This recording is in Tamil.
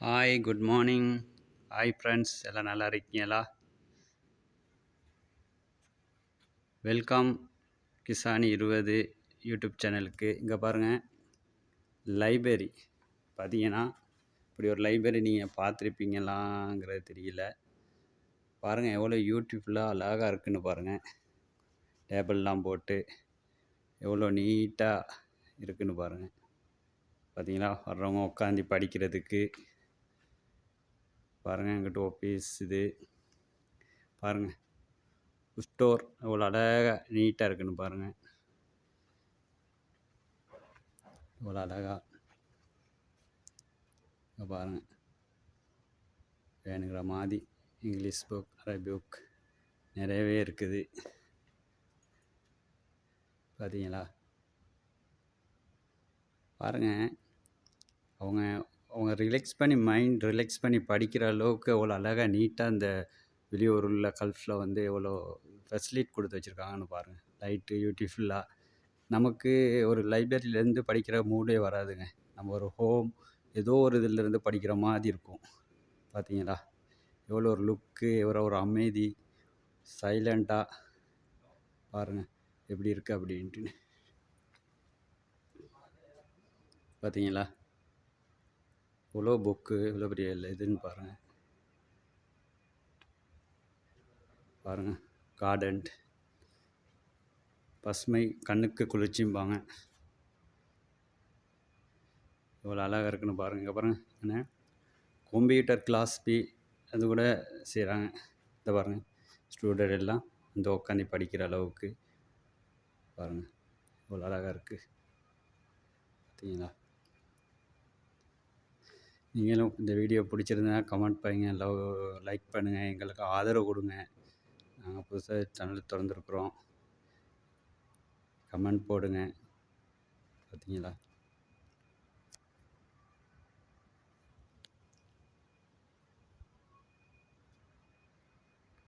Hi good morning hi friends எல்லாம் நல்லா இருக்கீங்களா? வெல்கம் கிசானி இருபது யூடியூப் சேனலுக்கு இங்கே பாருங்கள் லைப்ரரி பார்த்தீங்கன்னா இப்படி ஒரு லைப்ரரி நீங்கள் பார்த்துருப்பீங்களாங்கிறது தெரியல. பாருங்கள் எவ்வளோ யூடியூப்பில் அழகாக இருக்குன்னு பாருங்கள் டேபிள்லாம் போட்டு எவ்வளோ நீட்டாக இருக்குன்னு பாருங்கள் பார்த்தீங்களா வர்றவங்க உட்காந்து படிக்கிறதுக்கு பாருங்கள் எங்கிட்ட ஆஃபீஸ் இது பாருங்கள் ஸ்டோர் அவ்வளோ அழகாக நீட்டாக இருக்குன்னு பாருங்கள் இவ்வளோ அழகாக பாருங்கள் வேணுங்கிற மாதிரி இங்கிலீஷ் புக் அரபி புக் நிறையவே இருக்குது. பார்த்தீங்களா பாருங்கள் அவங்க அவங்க ரிலாக்ஸ் பண்ணி மைண்ட் ரிலாக்ஸ் பண்ணி படிக்கிற அளவுக்கு எவ்வளோ அழகாக நீட்டாக அந்த வெளியூர் உள்ள கல்ஃபில் வந்து எவ்வளோ ஃபெசிலிட்டி கொடுத்து வச்சுருக்காங்கன்னு பாருங்கள் லைட்டு பியூட்டிஃபுல்லாக நமக்கு ஒரு லைப்ரரியிலேருந்து படிக்கிற மூடே வராதுங்க. நம்ம ஒரு ஹோம் ஏதோ ஒரு இதிலேருந்து படிக்கிற மாதிரி இருக்கும். பார்த்தீங்களா எவ்வளோ ஒரு லுக்கு எவ்வளோ ஒரு அமைதி சைலண்ட்டாக பாருங்கள் எப்படி இருக்குது அப்படின்ட்டு. பார்த்தீங்களா இவ்வளோ புக்கு இவ்வளோ பெரிய இதுன்னு பாருங்கள் பாருங்கள் கார்டன். பசுமை கண்ணுக்கு குளிர்ச்சியும்பாங்க இவ்வளோ அழகாக இருக்குன்னு பாருங்கள் இங்கே பாருங்கள் என்ன? கம்ப்யூட்டர் கிளாஸ் பி அது கூட செய்கிறாங்க இந்த பாருங்கள் ஸ்டூடெண்ட் எல்லாம் இந்த உட்காந்து படிக்கிற அளவுக்கு பாருங்கள் இவ்வளோ அழகாக இருக்குது பார்த்தீங்களா நீங்களும் இந்த வீடியோ பிடிச்சிருந்தா கமெண்ட் பண்ணுங்கள் லவ் லைக் பண்ணுங்கள் எங்களுக்கு ஆதரவு கொடுங்க. நாங்கள் புதுசாக சேனல் திறந்துருக்குறோம். கமெண்ட் போடுங்க. பார்த்தீங்களா